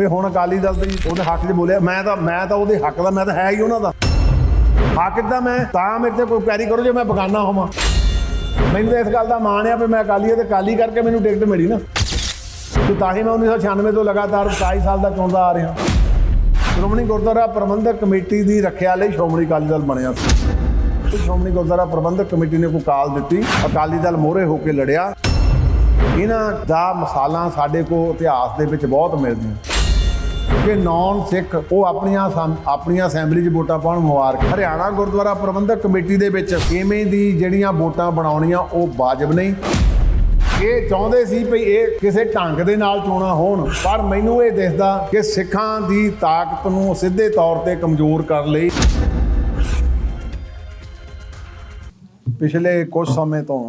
ਵੀ ਹੁਣ ਅਕਾਲੀ ਦਲ ਦੀ ਉਹਦੇ ਹੱਕ 'ਚ ਬੋਲਿਆ, ਮੈਂ ਤਾਂ ਮੈਂ ਤਾਂ ਉਹਦੇ ਹੱਕ ਦਾ, ਮੈਂ ਤਾਂ ਹੈ ਹੀ ਉਹਨਾਂ ਦਾ। ਹੱਕ ਦਾ ਮੈਂ, ਤਾਂ ਮੇਰੇ ਤੇ ਕੋਈ ਪੈਰੀ ਕਰੋ ਜੇ ਮੈਂ ਬਗਾਨਾ ਹੋਵਾਂ। ਮੈਨੂੰ ਤਾਂ ਇਸ ਗੱਲ ਦਾ ਮਾਣ ਆ ਵੀ ਮੈਂ ਅਕਾਲੀ ਆ ਤੇ ਅਕਾਲੀ ਕਰਕੇ ਮੈਨੂੰ ਟਿਕਟ ਮਿਲੀ ਨਾ। ਤੇ ਤਾਂ ਹੀ ਮੈਂ 1996 ਤੋਂ ਲਗਾਤਾਰ 27 ਸਾਲ ਦਾ ਚੁਣਦਾ ਆ ਰਿਹਾ। ਸ਼੍ਰੋਮਣੀ ਗੁਰਦੁਆਰਾ ਪ੍ਰਬੰਧਕ ਕਮੇਟੀ ਦੀ ਰੱਖਿਆ ਲਈ ਸ਼੍ਰੋਮਣੀ ਅਕਾਲੀ ਦਲ ਬਣਿਆ ਸੀ। ਸ਼੍ਰੋਮਣੀ ਗੁਰਦੁਆਰਾ ਪ੍ਰਬੰਧਕ ਕਮੇਟੀ ਨੇ ਕੋਈ ਕਾਲ ਦਿੱਤੀ, ਅਕਾਲੀ ਦਲ ਮੋਹਰੇ ਹੋ ਕੇ ਲੜਿਆ। ਇਹਨਾਂ ਦਾ ਮਸਾਲਾ ਸਾਡੇ ਕੋ ਇਤਿਹਾਸ ਦੇ ਵਿੱਚ ਬਹੁਤ ਮਿਲਦੀਆਂ। ਕਿ ਨੌਨ ਸਿੱਖ, ਉਹ ਆਪਣੀਆਂ ਆਪਣੀਆਂ ਅਸੈਂਬਲੀ 'ਚ ਵੋਟਾਂ ਪਾਉਣ ਮੁਬਾਰਕ ਹਰਿਆਣਾ ਗੁਰਦੁਆਰਾ ਪ੍ਰਬੰਧਕ ਕਮੇਟੀ ਦੇ ਵਿੱਚ ਇਵੇਂ ਦੀ ਜਿਹੜੀਆਂ ਵੋਟਾਂ ਬਣਾਉਣੀਆਂ, ਉਹ ਵਾਜਬ ਨਹੀਂ। ਇਹ ਚਾਹੁੰਦੇ ਸੀ ਵੀ ਇਹ ਕਿਸੇ ਢੰਗ ਦੇ ਨਾਲ ਚੋਣਾਂ ਹੋਣ, ਪਰ ਮੈਨੂੰ ਇਹ ਦਿਸਦਾ ਕਿ ਸਿੱਖਾਂ ਦੀ ਤਾਕਤ ਨੂੰ ਸਿੱਧੇ ਤੌਰ ਤੇ ਕਮਜ਼ੋਰ ਕਰਨ ਲਈ ਪਿਛਲੇ ਕੁਝ ਸਮੇਂ ਤੋਂ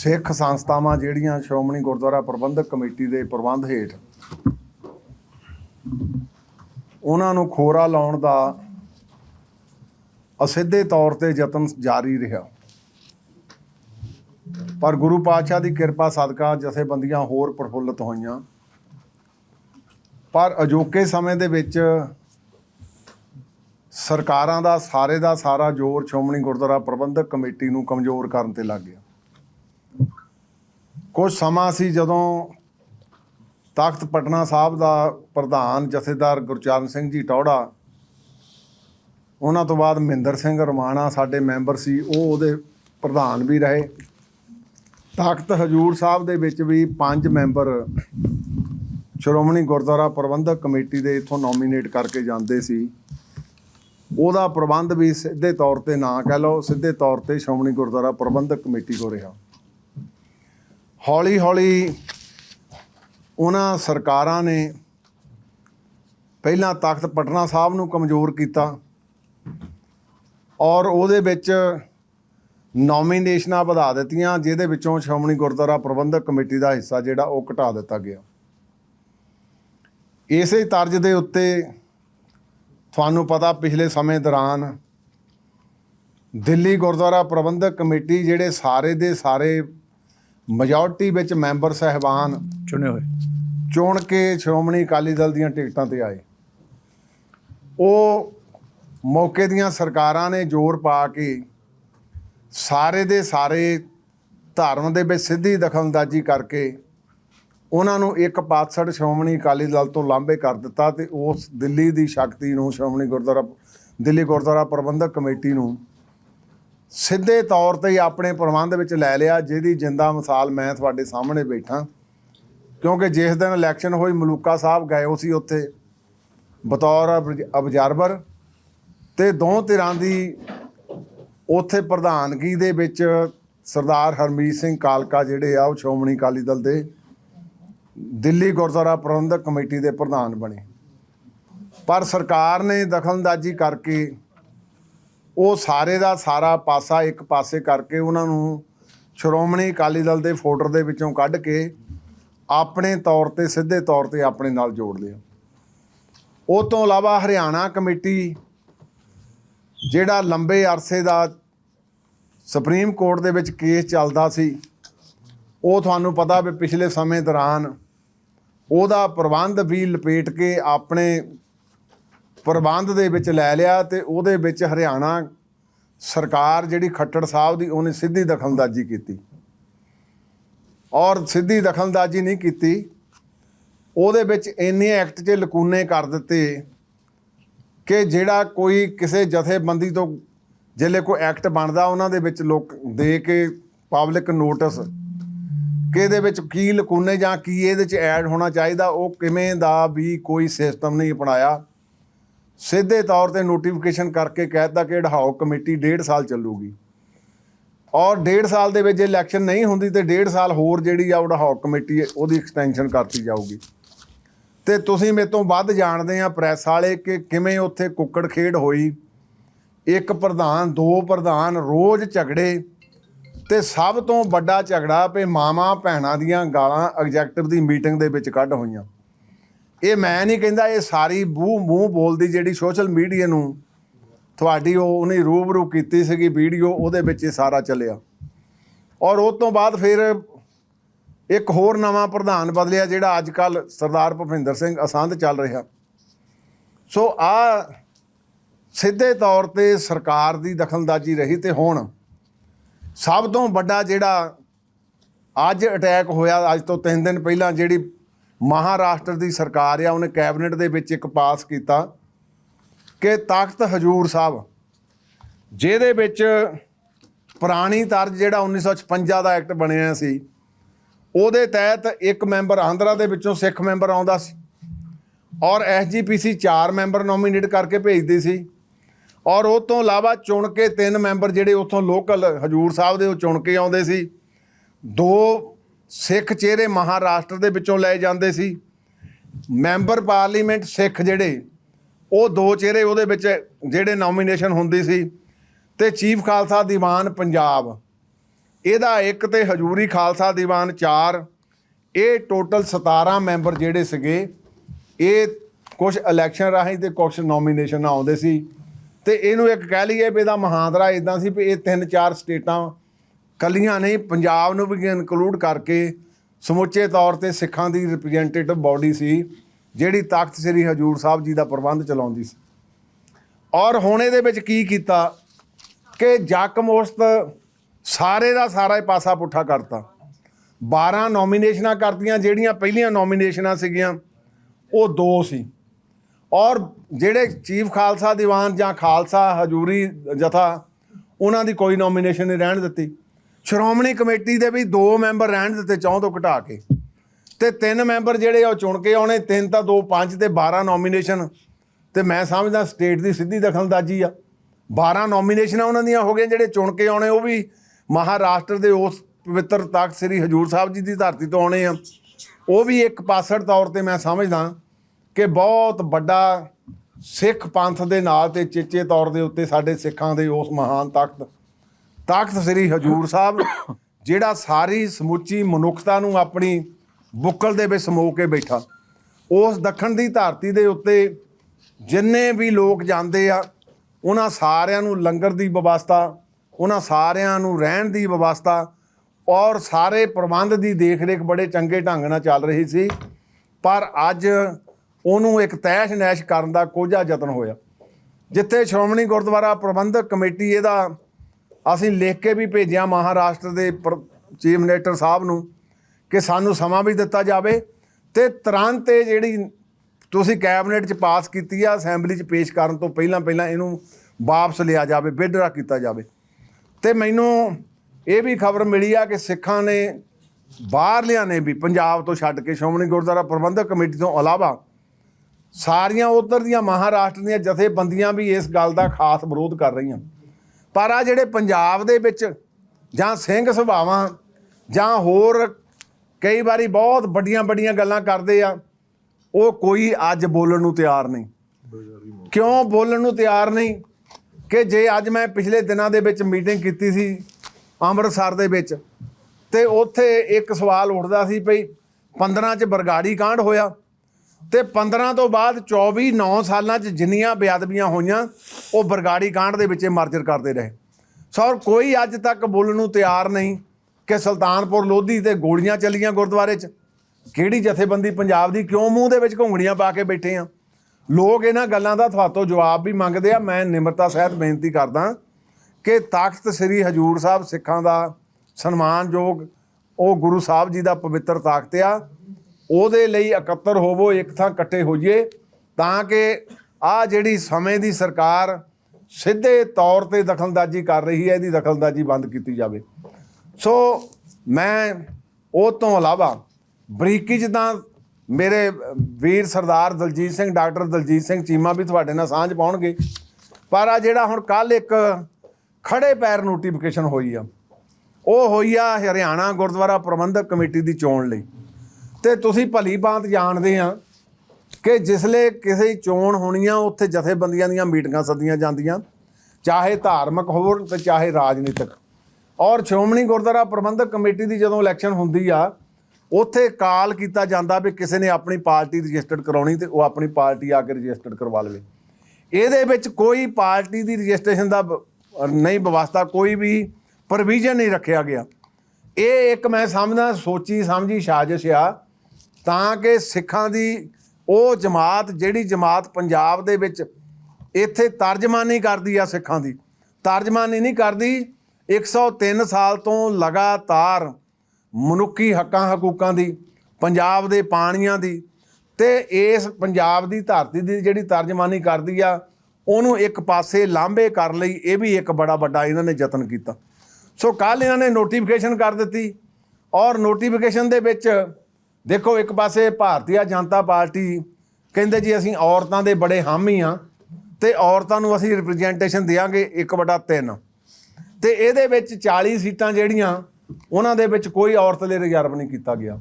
ਸਿੱਖ ਸੰਸਥਾਵਾਂ ਜਿਹੜੀਆਂ ਸ਼੍ਰੋਮਣੀ ਗੁਰਦੁਆਰਾ ਪ੍ਰਬੰਧਕ ਕਮੇਟੀ ਦੇ ਪ੍ਰਬੰਧ ਹੇਠ ਉਹਨਾਂ ਨੂੰ ਖੋਰਾ ਲਾਉਣ ਦਾ ਅਸਿੱਧੇ ਤੌਰ ਤੇ ਯਤਨ ਜਾਰੀ ਰਿਹਾ। ਪਰ ਗੁਰੂ ਪਾਤਸ਼ਾਹ ਦੀ ਕਿਰਪਾ ਸਦਕਾ ਜਥੇਬੰਦੀਆਂ ਹੋਰ ਪ੍ਰਫੁੱਲਤ ਹੋਈਆਂ। ਪਰ ਅਜੋਕੇ ਸਮੇਂ ਦੇ ਵਿੱਚ ਸਰਕਾਰਾਂ ਦਾ ਸਾਰੇ ਦਾ ਸਾਰਾ ਜ਼ੋਰ ਸ਼੍ਰੋਮਣੀ ਗੁਰਦੁਆਰਾ ਪ੍ਰਬੰਧਕ ਕਮੇਟੀ ਨੂੰ ਕਮਜ਼ੋਰ ਕਰਨ ਤੇ ਲੱਗ ਗਿਆ। ਕੁਝ ਸਮਾਂ ਸੀ ਜਦੋਂ ਤਖਤ ਪਟਨਾ ਸਾਹਿਬ ਦਾ ਪ੍ਰਧਾਨ ਜਥੇਦਾਰ ਗੁਰਚਰਨ ਸਿੰਘ ਜੀ ਟੌੜਾ ਉਹਨਾਂ ਤੋਂ ਬਾਅਦ ਮਹਿੰਦਰ ਸਿੰਘ ਰਮਾਣਾ ਸਾਡੇ ਮੈਂਬਰ ਸੀ, ਉਹ ਉਹਦੇ ਪ੍ਰਧਾਨ ਵੀ ਰਹੇ। ਤਖਤ ਹਜੂਰ ਸਾਹਿਬ ਦੇ ਵਿੱਚ ਵੀ ਪੰਜ ਮੈਂਬਰ ਸ਼੍ਰੋਮਣੀ ਗੁਰਦੁਆਰਾ ਪ੍ਰਬੰਧਕ ਕਮੇਟੀ ਦੇ ਇਥੋਂ ਨੋਮੀਨੇਟ ਕਰਕੇ ਜਾਂਦੇ ਸੀ। ਉਹਦਾ ਪ੍ਰਬੰਧ ਵੀ ਸਿੱਧੇ ਤੌਰ ਤੇ ਨਾ ਕਹਿ ਲਓ, ਸਿੱਧੇ ਤੌਰ ਤੇ ਸ਼੍ਰੋਮਣੀ ਗੁਰਦੁਆਰਾ ਪ੍ਰਬੰਧਕ ਕਮੇਟੀ ਕੋ ਰਿਹਾ। ਹੌਲੀ ਹੌਲੀ ਉਹਨਾਂ ਸਰਕਾਰਾਂ ਨੇ ਪਹਿਲਾਂ ਤਖਤ ਪਟਨਾ ਸਾਹਿਬ ਨੂੰ ਕਮਜ਼ੋਰ ਕੀਤਾ ਔਰ ਉਹਦੇ ਵਿੱਚ ਨੋਮੀਨੇਸ਼ਨਾਂ ਵਧਾ ਦਿੱਤੀਆਂ, ਜਿਹਦੇ ਵਿੱਚੋਂ ਸ਼੍ਰੋਮਣੀ ਗੁਰਦੁਆਰਾ ਪ੍ਰਬੰਧਕ ਕਮੇਟੀ ਦਾ ਹਿੱਸਾ ਜਿਹੜਾ ਉਹ ਘਟਾ ਦਿੱਤਾ ਗਿਆ। ਇਸੇ ਤਰਜ਼ ਦੇ ਉੱਤੇ ਤੁਹਾਨੂੰ ਪਤਾ ਪਿਛਲੇ ਸਮੇਂ ਦੌਰਾਨ ਦਿੱਲੀ ਗੁਰਦੁਆਰਾ ਪ੍ਰਬੰਧਕ ਕਮੇਟੀ ਜਿਹੜੇ ਸਾਰੇ ਦੇ ਸਾਰੇ ਮੈਜੋਰਟੀ ਵਿੱਚ ਮੈਂਬਰ ਸਹਿਬਾਨ ਚੁਣੇ ਹੋਏ। ਚੁਣ ਕੇ ਸ਼੍ਰੋਮਣੀ ਅਕਾਲੀ ਦਲ ਦੀਆਂ ਟਿਕਟਾਂ ਤੇ ਆਏ। ਉਹ ਮੌਕੇ ਦੀਆਂ ਸਰਕਾਰਾਂ ਨੇ ਜ਼ੋਰ ਪਾ ਕੇ ਸਾਰੇ ਦੇ ਸਾਰੇ ਧਰਮ ਦੇ ਵਿੱਚ ਸਿੱਧੀ ਦਖਲਅੰਦਾਜ਼ੀ ਕਰਕੇ ਉਹਨਾਂ ਨੂੰ ਇੱਕ ਪਾਤਸੜ ਸ਼੍ਰੋਮਣੀ ਅਕਾਲੀ ਦਲ ਤੋਂ ਲਾਂਭੇ ਕਰ ਦਿੱਤਾ ਤੇ ਉਸ ਦਿੱਲੀ ਦੀ ਸ਼ਕਤੀ ਨੂੰ ਸ਼੍ਰੋਮਣੀ ਗੁਰਦੁਆਰਾ ਦਿੱਲੀ ਗੁਰਦੁਆਰਾ ਪ੍ਰਬੰਧਕ ਕਮੇਟੀ ਨੂੰ ਸਿੱਧੇ ਤੌਰ ਤੇ ਹੀ ਆਪਣੇ ਪ੍ਰਬੰਧ ਵਿੱਚ ਲੈ ਲਿਆ, ਜਿਹਦੀ ਜਿੰਦਾ ਮਿਸਾਲ ਮੈਂ ਤੁਹਾਡੇ ਸਾਹਮਣੇ ਬੈਠਾ। ਕਿਉਂਕਿ ਜਿਸ ਦਿਨ ਇਲੈਕਸ਼ਨ ਹੋਈ, ਮਲੂਕਾ ਸਾਹਿਬ ਗਏ ਹੋ ਸੀ ਉੱਥੇ, ਬਤੌਰ ਅਬਜ਼ਰਵਰ ਤੇ ਦੋ ਧਿਰਾਂ ਦੀ ਉੱਥੇ ਪ੍ਰਧਾਨਗੀ ਦੇ ਵਿੱਚ ਸਰਦਾਰ ਹਰਮੀਤ ਸਿੰਘ ਕਾਲਕਾ ਜਿਹੜੇ ਆ, ਉਹ ਸ਼੍ਰੋਮਣੀ ਅਕਾਲੀ ਦਲ ਦੇ ਦਿੱਲੀ ਗੁਰਦੁਆਰਾ ਪ੍ਰਬੰਧਕ ਕਮੇਟੀ ਦੇ ਪ੍ਰਧਾਨ ਬਣੇ। ਪਰ ਸਰਕਾਰ ਨੇ ਦਖਲਅੰਦਾਜ਼ੀ ਕਰਕੇ ਉਹ ਸਾਰੇ ਦਾ ਸਾਰਾ ਪਾਸਾ ਇੱਕ ਪਾਸੇ ਕਰਕੇ ਉਹਨਾਂ ਨੂੰ ਸ਼੍ਰੋਮਣੀ ਅਕਾਲੀ ਦਲ ਦੇ ਫੋਟਰ ਦੇ ਵਿੱਚੋਂ ਕੱਢ ਕੇ ਆਪਣੇ ਤੌਰ ਤੇ, ਸਿੱਧੇ ਤੌਰ ਤੇ ਆਪਣੇ ਨਾਲ ਜੋੜ ਲਿਆ ਉਹ ਤੋਂ ਇਲਾਵਾ ਹਰਿਆਣਾ ਕਮੇਟੀ, ਜਿਹੜਾ ਲੰਬੇ ਅਰਸੇ ਦਾ ਸੁਪਰੀਮ ਕੋਰਟ ਦੇ ਵਿੱਚ ਕੇਸ ਚੱਲਦਾ ਸੀ, ਉਹ ਤੁਹਾਨੂੰ ਪਤਾ ਵੀ ਪਿਛਲੇ ਸਮੇਂ ਦੌਰਾਨ ਉਹਦਾ ਪ੍ਰਬੰਧ ਵੀ ਲਪੇਟ ਕੇ ਆਪਣੇ ਪ੍ਰਬੰਧ ਦੇ ਵਿੱਚ ਲੈ ਲਿਆ ਤੇ ਉਹਦੇ ਵਿੱਚ ਹਰਿਆਣਾ ਸਰਕਾਰ ਜਿਹੜੀ ਖੱਟੜ ਸਾਹਿਬ ਦੀ, ਉਹਨੇ ਸਿੱਧੀ ਦਖਲਅੰਦਾਜ਼ੀ ਕੀਤੀ। ਔਰ ਸਿੱਧੀ ਦਖਲਅੰਦਾਜ਼ੀ ਨਹੀਂ ਕੀਤੀ। ਉਹਦੇ ਵਿੱਚ ਇੰਨੇ ਐਕਟ 'ਚ ਲਕੂਨੇ ਕਰ ਦਿੱਤੇ ਕਿ ਜਿਹੜਾ ਕੋਈ ਕਿਸੇ ਜਥੇਬੰਦੀ ਤੋਂ ਜਿਹੜੇ ਕੋਈ ਐਕਟ ਬਣਦਾ, ਉਹਨਾਂ ਦੇ ਵਿੱਚ ਲੋਕ ਦੇ ਕੇ ਪਬਲਿਕ ਨੋਟਿਸ ਕਿ ਇਹਦੇ ਵਿੱਚ ਕੀ ਲਕੂਨੇ ਜਾਂ ਕੀ ਇਹਦੇ 'ਚ ਐਡ ਹੋਣਾ ਚਾਹੀਦਾ, ਉਹ ਕਿਵੇਂ ਦਾ ਵੀ ਕੋਈ ਸਿਸਟਮ ਨਹੀਂ ਅਪਣਾਇਆ। ਸਿੱਧੇ ਤੌਰ ਤੇ ਨੋਟੀਫਿਕੇਸ਼ਨ ਕਰਕੇ ਕਹਿਤਾ ਕਿ ਢਹਾਓ ਕਮੇਟੀ 1.5 ਸਾਲ ਚੱਲੂਗੀ। ਔਰ 1.5 ਸਾਲ ਦੇ ਵਿੱਚ ਜੇ ਇਲੈਕਸ਼ਨ ਨਹੀਂ ਹੁੰਦੀ ਤੇ 1.5 ਸਾਲ ਹੋਰ ਜਿਹੜੀ ਆ ਉਹ ਢਹਾਓ ਕਮੇਟੀ ਹੈ, ਉਹਦੀ ਐਕਸਟੈਂਸ਼ਨ ਕਰਤੀ ਜਾਊਗੀ। ਤੇ ਤੁਸੀਂ ਮੇਰੇ ਤੋਂ ਵੱਧ ਜਾਣਦੇ ਆ ਪ੍ਰੈਸ ਵਾਲੇ ਕਿ ਕਿਵੇਂ ਉੱਥੇ ਕੁੱਕੜ ਖੇਡ ਹੋਈ। ਇੱਕ ਪ੍ਰਧਾਨ ਦੋ ਪ੍ਰਧਾਨ ਰੋਜ਼ ਝਗੜੇ ਤੇ ਸਭ ਤੋਂ ਵੱਡਾ ਝਗੜਾ ਪੇ ਮਾਮਾ ਭੈਣਾਂ ਦੀਆਂ ਗਾਲਾਂ ਐਗਜ਼ੈਕਟਿਵ ਦੀ ਮੀਟਿੰਗ ਦੇ ਵਿੱਚ ਕੱਢ ਹੋਈਆਂ। ਇਹ ਮੈਂ ਨਹੀਂ ਕਹਿੰਦਾ ਇਹ ਸਾਰੀ ਬੂਹ ਮੂੰਹ ਬੋਲਦੀ ਜਿਹੜੀ ਸੋਸ਼ਲ ਮੀਡੀਆ ਨੂੰ ਤੁਹਾਡੀ ਉਹ ਉਹਨੇ ਰੂਬਰੂ ਕੀਤੀ ਸੀਗੀ ਵੀਡੀਓ, ਉਹਦੇ ਵਿੱਚ ਇਹ ਸਾਰਾ ਚੱਲਿਆ। ਔਰ ਉਸ ਤੋਂ ਬਾਅਦ ਫਿਰ ਇੱਕ ਹੋਰ ਨਵਾਂ ਪ੍ਰਧਾਨ ਬਦਲਿਆ ਜਿਹੜਾ ਅੱਜ ਕੱਲ ਸਰਦਾਰ ਭੁਪਿੰਦਰ ਸਿੰਘ ਅਸੰਧ ਚੱਲ ਰਿਹਾ। ਸੋ ਆ ਸਿੱਧੇ ਤੌਰ ਤੇ ਸਰਕਾਰ ਦੀ ਦਖਲਅੰਦਾਜ਼ੀ ਰਹੀ ਤੇ ਹੁਣ ਸਭ ਤੋਂ ਵੱਡਾ ਜਿਹੜਾ ਅੱਜ ਅਟੈਕ ਹੋਇਆ, ਅੱਜ ਤੋਂ 3 ਦਿਨ ਪਹਿਲਾਂ ਜਿਹੜੀ ਮਹਾਰਾਸ਼ਟਰ ਦੀ ਸਰਕਾਰ ਆ, ਉਹਨੇ ਕੈਬਨਿਟ ਦੇ ਵਿੱਚ ਇੱਕ ਪਾਸ ਕੀਤਾ ਕਿ ਤਾਕਤ ਹਜੂਰ ਸਾਹਿਬ, ਜਿਹਦੇ ਵਿੱਚ ਪੁਰਾਣੀ ਤਰਜ਼ ਜਿਹੜਾ 1956 ਦਾ ਐਕਟ ਬਣਿਆ ਸੀ, ਉਹਦੇ ਤਹਿਤ ਇੱਕ ਮੈਂਬਰ ਆਂਧਰਾ ਦੇ ਵਿੱਚੋਂ ਸਿੱਖ ਮੈਂਬਰ ਆਉਂਦਾ ਸੀ ਔਰ ਐਸਜੀਪੀਸੀ ਚਾਰ ਮੈਂਬਰ ਨੋਮੀਨੇਟ ਕਰਕੇ ਭੇਜਦੀ ਸੀ ਔਰ ਉਹ ਤੋਂ ਇਲਾਵਾ ਚੁਣ ਕੇ ਤਿੰਨ ਮੈਂਬਰ ਜਿਹੜੇ ਉੱਥੋਂ ਲੋਕਲ ਹਜੂਰ ਸਾਹਿਬ ਦੇ ਉਹ ਚੁਣ ਕੇ ਆਉਂਦੇ ਸੀ, ਦੋ ਸਿੱਖ ਚਿਹਰੇ ਮਹਾਰਾਸ਼ਟਰ ਦੇ ਵਿੱਚੋਂ ਲਏ ਜਾਂਦੇ ਸੀ। ਮੈਂਬਰ ਪਾਰਲੀਮੈਂਟ ਸਿੱਖ ਜਿਹੜੇ, ਉਹ ਦੋ ਚਿਹਰੇ ਉਹਦੇ ਵਿੱਚ ਜਿਹੜੇ ਨੋਮੀਨੇਸ਼ਨ ਹੁੰਦੀ ਸੀ ਤੇ ਚੀਫ ਖਾਲਸਾ ਦੀਵਾਨ ਪੰਜਾਬ। ਇਹਦਾ ਇੱਕ ਤੇ ਹਜੂਰੀ ਖਾਲਸਾ ਦੀਵਾਨ 4 ਇਹ ਟੋਟਲ 17 ਮੈਂਬਰ ਜਿਹੜੇ ਸੀਗੇ, ਇਹ ਕੁਝ ਇਲੈਕਸ਼ਨ ਰਾਹੀਂ ਤੇ ਕੁਝ ਨੋਮੀਨੇਸ਼ਨ ਆਉਂਦੇ ਸੀ। ਤੇ ਇਹਨੂੰ ਇੱਕ ਕਹਿ ਲਈਏ ਵੀ ਇਹਦਾ ਮਹਾਂਦਰਾ ਇਦਾਂ ਸੀ ਵੀ ਇਹ ਤਿੰਨ ਚਾਰ ਸਟੇਟਾਂ ਕੱਲੀਆਂ ਨਹੀਂ, ਪੰਜਾਬ ਨੂੰ ਵੀ ਇਨਕਲੂਡ ਕਰਕੇ ਸਮੁੱਚੇ ਤੌਰ ਤੇ ਸਿੱਖਾਂ ਦੀ ਰਿਪਰੈਜ਼ੈਂਟੇਟਿਵ ਬਾਡੀ ਸੀ, ਜਿਹੜੀ ਤਖਤ ਸ੍ਰੀ ਹਜੂਰ ਸਾਹਿਬ ਜੀ ਦਾ ਪ੍ਰਬੰਧ ਚਲਾਉਂਦੀ ਸੀ। ਔਰ ਹੁਣ ਇਹਦੇ ਵਿੱਚ ਕੀ ਕੀਤਾ ਕਿ ਜਕਮੋਸਤ ਸਾਰੇ ਦਾ ਸਾਰਾ ਹੀ ਪਾਸਾ ਪੁੱਠਾ ਕਰਤਾ। 12 ਨੋਮੀਨੇਸ਼ਨਾਂ ਕਰਤੀਆਂ, ਜਿਹੜੀਆਂ ਪਹਿਲੀਆਂ ਨੋਮੀਨੇਸ਼ਨਾਂ ਸੀਗੀਆਂ, ਉਹ ਦੋ ਸੀ। ਔਰ ਜਿਹੜੇ ਚੀਫ ਖਾਲਸਾ ਦੀਵਾਨ ਜਾਂ ਖਾਲਸਾ ਹਜੂਰੀ ਜਥਾ, ਉਹਨਾਂ ਦੀ ਕੋਈ ਨੋਮੀਨੇਸ਼ਨ ਨਹੀਂ ਰਹਿਣ ਦਿੱਤੀ। ਸ਼੍ਰੋਮਣੀ ਕਮੇਟੀ ਦੇ ਵੀ ਦੋ ਮੈਂਬਰ ਰਹਿਣ ਦਿੱਤੇ, ਚੌਂ ਤੋਂ ਘਟਾ ਕੇ। ਤੇ ਤਿੰਨ ਮੈਂਬਰ ਜਿਹੜੇ ਆ ਉਹ ਚੁਣ ਕੇ ਆਉਣੇ, ਤਿੰਨ ਤਾਂ ਦੋ ਪੰਜ ਤੇ 12 ਨੋਮੀਨੇਸ਼ਨ ਤੇ ਮੈਂ ਸਮਝਦਾ ਸਟੇਟ ਦੀ ਸਿੱਧੀ ਦਖਲਅੰਦਾਜ਼ੀ ਆ। 12 ਨੋਮੀਨੇਸ਼ਨਾਂ ਉਹਨਾਂ ਦੀਆਂ ਹੋ ਗਈਆਂ, ਜਿਹੜੇ ਚੁਣ ਕੇ ਆਉਣੇ, ਉਹ ਵੀ ਮਹਾਰਾਸ਼ਟਰ ਦੇ ਉਸ ਪਵਿੱਤਰ ਤਖਤ ਸ੍ਰੀ ਹਜੂਰ ਸਾਹਿਬ ਜੀ ਦੀ ਧਰਤੀ ਤੋਂ ਆਉਣੇ ਆ। ਉਹ ਵੀ ਇੱਕ ਪਾਸੜ ਤੌਰ ਤੇ ਮੈਂ ਸਮਝਦਾ ਕਿ ਬਹੁਤ ਵੱਡਾ ਸਿੱਖ ਪੰਥ ਦੇ ਨਾਲ ਤੇ ਚੇਚੇ ਤੌਰ ਦੇ ਉੱਤੇ ਸਾਡੇ ਸਿੱਖਾਂ ਦੇ ਉਸ ਮਹਾਨ ਤਖਤ ਤਖਤ ਸ੍ਰੀ ਹਜੂਰ ਸਾਹਿਬ, ਜਿਹੜਾ ਸਾਰੀ ਸਮੁੱਚੀ ਮਨੁੱਖਤਾ ਨੂੰ ਆਪਣੀ ਬੁੱਕਲ ਦੇ ਵਿੱਚ ਸਮੋ ਕੇ ਬੈਠਾ। ਉਸ ਦੱਖਣ ਦੀ ਧਰਤੀ ਦੇ ਉੱਤੇ ਜਿੰਨੇ ਵੀ ਲੋਕ ਜਾਂਦੇ ਆ, ਉਹਨਾਂ ਸਾਰਿਆਂ ਨੂੰ ਲੰਗਰ ਦੀ ਵਿਵਸਥਾ, ਉਹਨਾਂ ਸਾਰਿਆਂ ਨੂੰ ਰਹਿਣ ਦੀ ਵਿਵਸਥਾ ਔਰ ਸਾਰੇ ਪ੍ਰਬੰਧ ਦੀ ਦੇਖ-ਰੇਖ ਬੜੇ ਚੰਗੇ ਢੰਗ ਨਾਲ ਚੱਲ ਰਹੀ ਸੀ। ਪਰ ਅੱਜ ਉਹਨੂੰ ਇੱਕ ਤੈਸ਼ ਨੈਸ਼ ਕਰਨ ਦਾ ਕੋਝਾ ਯਤਨ ਹੋਇਆ। ਜਿੱਥੇ ਸ਼੍ਰੋਮਣੀ ਗੁਰਦੁਆਰਾ ਪ੍ਰਬੰਧਕ ਕਮੇਟੀ ਇਹਦਾ ਅਸੀਂ ਲਿਖ ਕੇ ਵੀ ਭੇਜਿਆ ਮਹਾਰਾਸ਼ਟਰ ਦੇ ਚੀਫ ਮਿਨਿਸਟਰ ਸਾਹਿਬ ਨੂੰ ਕਿ ਸਾਨੂੰ ਸਮਾਂ ਵੀ ਦਿੱਤਾ ਜਾਵੇ ਤੇ ਤੁਰੰਤ ਇਹ ਜਿਹੜੀ ਤੁਸੀਂ ਕੈਬਨਿਟ 'ਚ ਪਾਸ ਕੀਤੀ ਆ, ਅਸੈਂਬਲੀ 'ਚ ਪੇਸ਼ ਕਰਨ ਤੋਂ ਪਹਿਲਾਂ ਪਹਿਲਾਂ ਇਹਨੂੰ ਵਾਪਸ ਲਿਆ ਜਾਵੇ, ਵਿਡਰਾ ਕੀਤਾ ਜਾਵੇ। ਤੇ ਮੈਨੂੰ ਇਹ ਵੀ ਖਬਰ ਮਿਲੀ ਆ ਕਿ ਸਿੱਖਾਂ ਨੇ ਬਾਹਰਲਿਆਂ ਨੇ ਵੀ ਪੰਜਾਬ ਤੋਂ ਛੱਡ ਕੇ ਸ਼੍ਰੋਮਣੀ ਗੁਰਦੁਆਰਾ ਪ੍ਰਬੰਧਕ ਕਮੇਟੀ ਤੋਂ ਇਲਾਵਾ ਸਾਰੀਆਂ ਉਧਰ ਦੀਆਂ ਮਹਾਰਾਸ਼ਟਰ ਦੀਆਂ ਜਥੇਬੰਦੀਆਂ ਵੀ ਇਸ ਗੱਲ ਦਾ ਖਾਸ ਵਿਰੋਧ ਕਰ ਰਹੀਆਂ। ਪਰ ਆ ਜਿਹੜੇ ਪੰਜਾਬ ਦੇ ਵਿੱਚ ਜਾਂ ਸਿੰਘ ਸੁਭਾਵਾਂ ਜਾਂ ਹੋਰ ਕਈ ਵਾਰੀ ਬਹੁਤ ਵੱਡੀਆਂ ਵੱਡੀਆਂ ਗੱਲਾਂ ਕਰਦੇ ਆ, ਉਹ ਕੋਈ ਅੱਜ ਬੋਲਣ ਨੂੰ ਤਿਆਰ ਨਹੀਂ। ਕਿਉਂ ਬੋਲਣ ਨੂੰ ਤਿਆਰ ਨਹੀਂ? ਕਿ ਜੇ ਅੱਜ ਮੈਂ ਪਿਛਲੇ ਦਿਨਾਂ ਦੇ ਵਿੱਚ ਮੀਟਿੰਗ ਕੀਤੀ ਸੀ ਅੰਮ੍ਰਿਤਸਰ ਦੇ ਵਿੱਚ, ਤੇ ਉੱਥੇ ਇੱਕ ਸਵਾਲ ਉੱਠਦਾ ਸੀ ਭਈ 15 ਚ ਬਰਗਾੜੀ ਕਾਂਡ ਹੋਇਆ। ਤੇ 15 ਤੋਂ ਬਾਅਦ 24 9 ਸਾਲਾਂ ਚ ਜਿੰਨੀਆਂ ਬੇਅਦਬੀਆਂ ਹੋਈਆਂ, ਉਹ ਬਰਗਾੜੀ ਕਾਂਡ ਦੇ ਵਿੱਚ ਮਰਜ਼ਰ ਕਰਦੇ ਰਹੇ। ਸੌਰ ਕੋਈ ਅੱਜ ਤੱਕ ਬੋਲਣ ਨੂੰ ਤਿਆਰ ਨਹੀਂ ਕਿ ਸੁਲਤਾਨਪੁਰ ਲੋਧੀ ਤੇ ਗੋਲੀਆਂ ਚੱਲੀਆਂ ਗੁਰਦੁਆਰੇ 'ਚ। ਕਿਹੜੀ ਜਥੇਬੰਦੀ ਪੰਜਾਬ ਦੀ ਕਿਉਂ ਮੂੰਹ ਦੇ ਵਿੱਚ ਘੁੰਗਣੀਆਂ ਪਾ ਕੇ ਬੈਠੇ ਆ? ਲੋਕ ਇਹਨਾਂ ਗੱਲਾਂ ਦਾ ਤੁਹਾਤੋਂ ਜਵਾਬ ਵੀ ਮੰਗਦੇ ਆ। ਮੈਂ ਨਿਮਰਤਾ ਸਹਿਤ ਬੇਨਤੀ ਕਰਦਾ ਕਿ ਤਾਕਤ ਸ੍ਰੀ ਹਜੂਰ ਸਾਹਿਬ ਸਿੱਖਾਂ ਦਾ ਸਨਮਾਨਯੋਗ, ਉਹ ਗੁਰੂ ਸਾਹਿਬ ਜੀ ਦਾ ਪਵਿੱਤਰ ਤਾਕਤ ਆ। ਉਹਦੇ ਲਈ ਇਕੱਤਰ ਹੋਵੋ, ਇੱਕ ਥਾਂ ਇਕੱਠੇ ਹੋਈਏ, ਤਾਂ ਕਿ ਆ ਜਿਹੜੀ ਸਮੇਂ ਦੀ ਸਰਕਾਰ ਸਿੱਧੇ ਤੌਰ ਤੇ ਦਖਲਅੰਦਾਜ਼ੀ ਕਰ ਰਹੀ ਹੈ, ਇਹਦੀ ਦਖਲਅੰਦਾਜ਼ੀ ਬੰਦ ਕੀਤੀ ਜਾਵੇ। ਸੋ ਮੈਂ ਉਹ ਤੋਂ ਇਲਾਵਾ ਬਰੀਕੀ 'ਚ ਤਾਂ ਮੇਰੇ ਵੀਰ ਸਰਦਾਰ ਦਲਜੀਤ ਸਿੰਘ, ਡਾਕਟਰ ਦਲਜੀਤ ਸਿੰਘ ਚੀਮਾ ਵੀ ਤੁਹਾਡੇ ਨਾਲ ਸਾਂਝ ਪਾਉਣਗੇ। ਪਰ ਆ ਜਿਹੜਾ ਹੁਣ ਕੱਲ ਇੱਕ ਖੜੇ ਪੈਰ ਨੋਟੀਫਿਕੇਸ਼ਨ ਹੋਈ ਆ, ਉਹ ਹੋਈ ਆ ਹਰਿਆਣਾ ਗੁਰਦੁਆਰਾ ਪ੍ਰਬੰਧਕ ਕਮੇਟੀ ਦੀ ਚੋਣ ਲਈ। ਤੇ ਤੁਸੀਂ ਭਲੀ ਬਾਤ ਜਾਣਦੇ ਆ ਕਿ ਜਿਸਲੇ ਕਿਸੇ ਚੋਣ ਹੋਣੀ ਆ ਉੱਥੇ ਜਥੇਬੰਦੀਆਂ ਦੀਆਂ ਮੀਟਿੰਗਾਂ ਸੱਦੀਆਂ ਜਾਂਦੀਆਂ, ਚਾਹੇ ਧਾਰਮਿਕ ਹੋਣ ਤੇ ਚਾਹੇ ਰਾਜਨੀਤਿਕ। ਔਰ ਸ਼੍ਰੋਮਣੀ ਗੁਰਦੁਆਰਾ ਪ੍ਰਬੰਧਕ ਕਮੇਟੀ ਦੀ ਜਦੋਂ ਇਲੈਕਸ਼ਨ ਹੁੰਦੀ ਆ, ਉੱਥੇ ਕਾਲ ਕੀਤਾ ਜਾਂਦਾ ਵੀ ਕਿਸੇ ਨੇ ਆਪਣੀ ਪਾਰਟੀ ਰਜਿਸਟਰਡ ਕਰਾਉਣੀ ਤੇ ਉਹ ਆਪਣੀ ਪਾਰਟੀ ਆ ਕੇ ਰਜਿਸਟਰਡ ਕਰਵਾ ਲਵੇ। ਇਹਦੇ ਵਿੱਚ ਕੋਈ ਪਾਰਟੀ ਦੀ ਰਜਿਸਟ੍ਰੇਸ਼ਨ ਦਾ ਨਹੀਂ ਵਿਵਸਥਾ, ਕੋਈ ਵੀ ਪ੍ਰੋਵੀਜ਼ਨ ਨਹੀਂ ਰੱਖਿਆ ਗਿਆ। ਇਹ ਇੱਕ ਮੈਂ ਸਮਝਦਾ, ਸੋਚੀ ਸਮਝੀ ਸਾਜ਼ਿਸ਼ ਆ ਤਾਂ ਕਿ ਸਿੱਖਾਂ ਦੀ ਉਹ ਜਮਾਤ, ਜਿਹੜੀ ਜਮਾਤ ਪੰਜਾਬ ਦੇ ਵਿੱਚ ਇੱਥੇ ਤਰਜਮਾਨੀ ਕਰਦੀ ਆ ਸਿੱਖਾਂ ਦੀ। ਤਰਜਮਾਨੀ ਨਹੀਂ ਕਰਦੀ 103 ਸਾਲ ਤੋਂ ਲਗਾਤਾਰ ਮਨੁੱਖੀ ਹੱਕਾਂ, ਹਕੂਕਾਂ ਦੀ, ਪੰਜਾਬ ਦੇ ਪਾਣੀਆਂ ਦੀ ਤੇ ਇਸ ਪੰਜਾਬ ਦੀ ਧਰਤੀ ਦੀ ਜਿਹੜੀ ਤਰਜਮਾਨੀ ਕਰਦੀ ਆ, ਉਹਨੂੰ ਇੱਕ ਪਾਸੇ ਲਾਂਭੇ ਕਰ ਲਈ, ਇਹ ਵੀ ਇੱਕ ਬੜਾ ਵੱਡਾ ਇਹਨਾਂ ਨੇ ਯਤਨ ਕੀਤਾ। ਸੋ ਕੱਲ ਇਹਨਾਂ ਨੇ ਨੋਟੀਫਿਕੇਸ਼ਨ ਕਰ ਦਿੱਤੀ ਔਰ ਨੋਟੀਫਿਕੇਸ਼ਨ ਦੇ ਵਿੱਚ ਦੇਖੋ, ਇੱਕ ਪਾਸੇ ਭਾਰਤੀ ਜਨਤਾ ਪਾਰਟੀ ਕਹਿੰਦੇ ਜੀ ਅਸੀਂ ਔਰਤਾਂ ਦੇ ਬੜੇ ਹਾਮੀ ਆ ਤੇ ਔਰਤਾਂ ਨੂੰ ਅਸੀਂ ਰਿਪਰੈਜ਼ੈਂਟੇਸ਼ਨ ਦੇਵਾਂਗੇ 1/3 ਤੇ ਇਹਦੇ ਵਿੱਚ 40 ਸੀਟਾਂ ਜਿਹੜੀਆਂ, ਉਹਨਾਂ ਦੇ ਵਿੱਚ ਕੋਈ ਔਰਤ ਲਈ ਰਿਜ਼ਰਵ ਨਹੀਂ ਕੀਤਾ ਗਿਆ।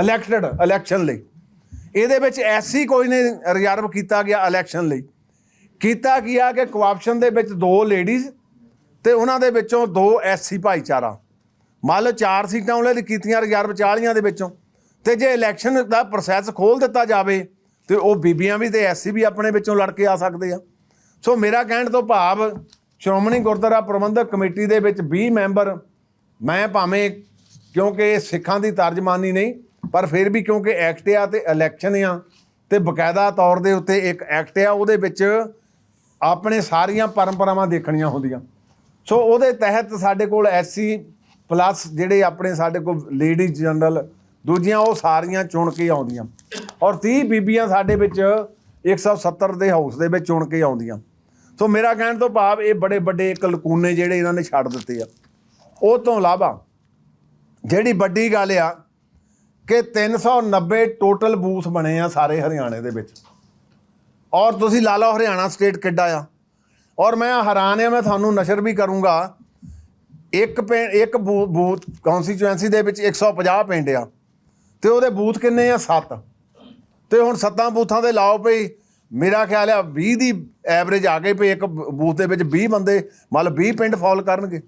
ਇਲੈਕਟਡ ਇਲੈਕਸ਼ਨ ਲਈ। ਇਹਦੇ ਵਿੱਚ ਐਸੀ ਕੋਈ ਨਹੀਂ ਰਿਜ਼ਰਵ ਕੀਤਾ ਗਿਆ ਇਲੈਕਸ਼ਨ ਲਈ। ਕੀਤਾ ਗਿਆ ਕਿ ਕੋਆਪਸ਼ਨ ਦੇ ਵਿੱਚ ਦੋ ਲੇਡੀਜ਼ ਤੇ ਉਹਨਾਂ ਦੇ ਵਿੱਚੋਂ ਦੋ ਐਸਸੀ ਭਾਈਚਾਰਾ। ਮੰਨ ਲਓ ਚਾਰ ਸੀਟਾਂ ਉਹਨਾਂ ਲਈ ਕੀਤੀਆਂ ਰਿਜ਼ਰਵ 40 ਦੇ ਵਿੱਚੋਂ। ਤੇ ਜੇ ਇਲੈਕਸ਼ਨ ਦਾ ਪ੍ਰੋਸੈਸ ਖੋਲ ਦਿੱਤਾ ਜਾਵੇ, ਤੇ ਉਹ ਬੀਬੀਆਂ ਵੀ ਤੇ ਐਸਸੀ ਵੀ ਆਪਣੇ ਵਿੱਚੋਂ ਲੜ ਕੇ ਆ ਸਕਦੇ ਆ। ਸੋ ਮੇਰਾ ਕਹਿਣ ਤੋਂ ਭਾਵ, ਸ਼੍ਰੋਮਣੀ ਗੁਰਦੁਆਰਾ ਪ੍ਰਬੰਧਕ ਕਮੇਟੀ ਦੇ ਵਿੱਚ 20 ਮੈਂਬਰ, ਮੈਂ ਭਾਵੇਂ ਕਿਉਂਕਿ ਸਿੱਖਾਂ ਦੀ ਤਰਜਮਾਨੀ ਨਹੀਂ, ਪਰ ਫਿਰ ਵੀ ਕਿਉਂਕਿ ਐਕਟ ਆ ਤੇ ਇਲੈਕਸ਼ਨ ਆ, ਤੇ ਬਕਾਇਦਾ ਤੌਰ ਦੇ ਉੱਤੇ ਇੱਕ ਐਕਟ ਆ, ਉਹਦੇ ਵਿੱਚ ਆਪਣੇ ਸਾਰੀਆਂ ਪਰੰਪਰਾਵਾਂ ਦੇਖਣੀਆਂ ਹੁੰਦੀਆਂ। ਸੋ ਉਹਦੇ ਤਹਿਤ ਸਾਡੇ ਕੋਲ ਐਸਸੀ ਪਲੱਸ ਜਿਹੜੇ ਆਪਣੇ ਸਾਡੇ ਕੋਲ ਲੇਡੀ ਜਨਰਲ ਦੂਜੀਆਂ ਉਹ ਸਾਰੀਆਂ ਚੁਣ ਕੇ ਆਉਂਦੀਆਂ। ਔਰ 30 ਬੀਬੀਆਂ ਸਾਡੇ ਵਿੱਚ 170 ਦੇ ਹਾਊਸ ਦੇ ਵਿੱਚ ਚੁਣ ਕੇ ਆਉਂਦੀਆਂ। ਸੋ ਮੇਰਾ ਕਹਿਣ ਤੋਂ ਭਾਵ ਇਹ ਬੜੇ ਵੱਡੇ ਇੱਕ ਲਕੂਨੇ ਜਿਹੜੇ ਇਹਨਾਂ ਨੇ ਛੱਡ ਦਿੱਤੇ ਆ। ਉਹ ਤੋਂ ਇਲਾਵਾ ਜਿਹੜੀ ਵੱਡੀ ਗੱਲ ਆ ਕਿ 390 ਟੋਟਲ ਬੂਥ ਬਣੇ ਆ ਸਾਰੇ ਹਰਿਆਣੇ ਦੇ ਵਿੱਚ। ਔਰ ਤੁਸੀਂ ਲਾ ਲਓ ਹਰਿਆਣਾ ਸਟੇਟ ਕਿੱਡਾ ਆ। ਔਰ ਮੈਂ ਹੈਰਾਨ ਆ, ਮੈਂ ਤੁਹਾਨੂੰ ਨਸ਼ਰ ਵੀ ਕਰੂੰਗਾ। ਇੱਕ ਪਿੰ- ਇੱਕ ਬੂ- ਬੂਥ ਕਨਸਟੀਚੁਐਂਸੀ ਦੇ ਵਿੱਚ 150 ਪਿੰਡ ਆ। ਤੇ ਉਹਦੇ ਬੂਥ ਕਿੰਨੇ ਆ? 7 ਤੇ ਹੁਣ ਸੱਤਾਂ ਬੂਥਾਂ ਦੇ ਲਾਓ ਪਈ ਮੇਰਾ ਖਿਆਲ ਆ 20 ਦੀ ਐਵਰੇਜ ਆ ਗਈ ਪਈ ਇੱਕ ਬ- ਬੂਥ ਦੇ ਵਿੱਚ 20 ਬੰਦੇ, ਮਤਲਬ 20 ਪਿੰਡ ਫਾਲ ਕਰਨਗੇ।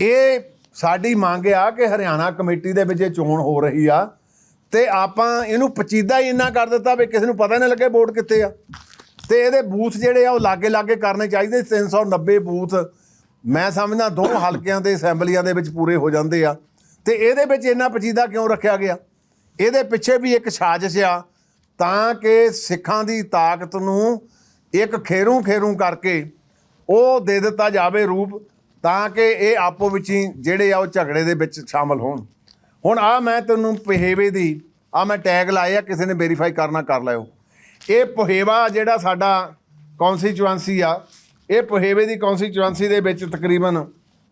ਇਹ ਸਾਡੀ ਮੰਗ ਆ ਕਿ ਹਰਿਆਣਾ ਕਮੇਟੀ ਦੇ ਵਿੱਚ ਇਹ ਚੋਣ ਹੋ ਰਹੀ ਆ। ਤੇ ਆਪਾਂ ਇਹਨੂੰ ਪਚੀਦਾ ਹੀ ਇੰਨਾ ਕਰ ਦਿੱਤਾ ਵੀ ਕਿਸੇ ਨੂੰ ਪਤਾ ਨਹੀਂ ਲੱਗੇ ਵੋਟ ਕਿੱਥੇ ਆ। ਤੇ ਇਹਦੇ ਬੂਥ ਜਿਹੜੇ ਆ ਉਹ ਲਾਗੇ ਲਾਗੇ ਕਰਨੇ ਚਾਹੀਦੇ 390 ਬੂਥ। ਮੈਂ ਸਮਝਦਾ ਦੋ ਹਲਕਿਆਂ ਦੇ ਅਸੈਂਬਲੀਆਂ ਦੇ ਵਿੱਚ ਪੂਰੇ ਹੋ ਜਾਂਦੇ ਆ। ਤੇ ਇਹਦੇ ਵਿੱਚ ਇੰਨਾ ਪਚੀਦਾ ਕਿਉਂ ਰੱਖਿਆ ਗਿਆ? ਇਹਦੇ ਪਿੱਛੇ ਵੀ ਇੱਕ ਸਾਜ਼ਿਸ਼ ਆ, ਤਾਂ ਕਿ ਸਿੱਖਾਂ ਦੀ ਤਾਕਤ ਨੂੰ ਇੱਕ ਖੇਰੂ ਖੇਰੂ ਕਰਕੇ ਉਹ ਦੇ ਦਿੱਤਾ ਜਾਵੇ ਰੂਪ, ਤਾਂ ਕਿ ਇਹ ਆਪੋ ਵਿੱਚ ਹੀ ਜਿਹੜੇ ਆ ਉਹ ਝਗੜੇ ਦੇ ਵਿੱਚ ਸ਼ਾਮਲ ਹੋਣ। ਹੁਣ ਆ ਮੈਂ ਤੈਨੂੰ ਪਹੇਵੇ ਦੀ ਆ ਮੈਂ ਟੈਗ ਲਾਏ ਆ, ਕਿਸੇ ਨੇ ਵੈਰੀਫਾਈ ਕਰਨਾ ਕਰ ਲਿਓ। ਇਹ ਪਹੇਵਾ ਜਿਹੜਾ ਸਾਡਾ ਕਨਸਟੀਚੁਐਂਸੀ ਆ, ਇਹ ਪਹੇਵੇ ਦੀ ਕਨਸਟੀਚੁਐਂਸੀ ਦੇ ਵਿੱਚ ਤਕਰੀਬਨ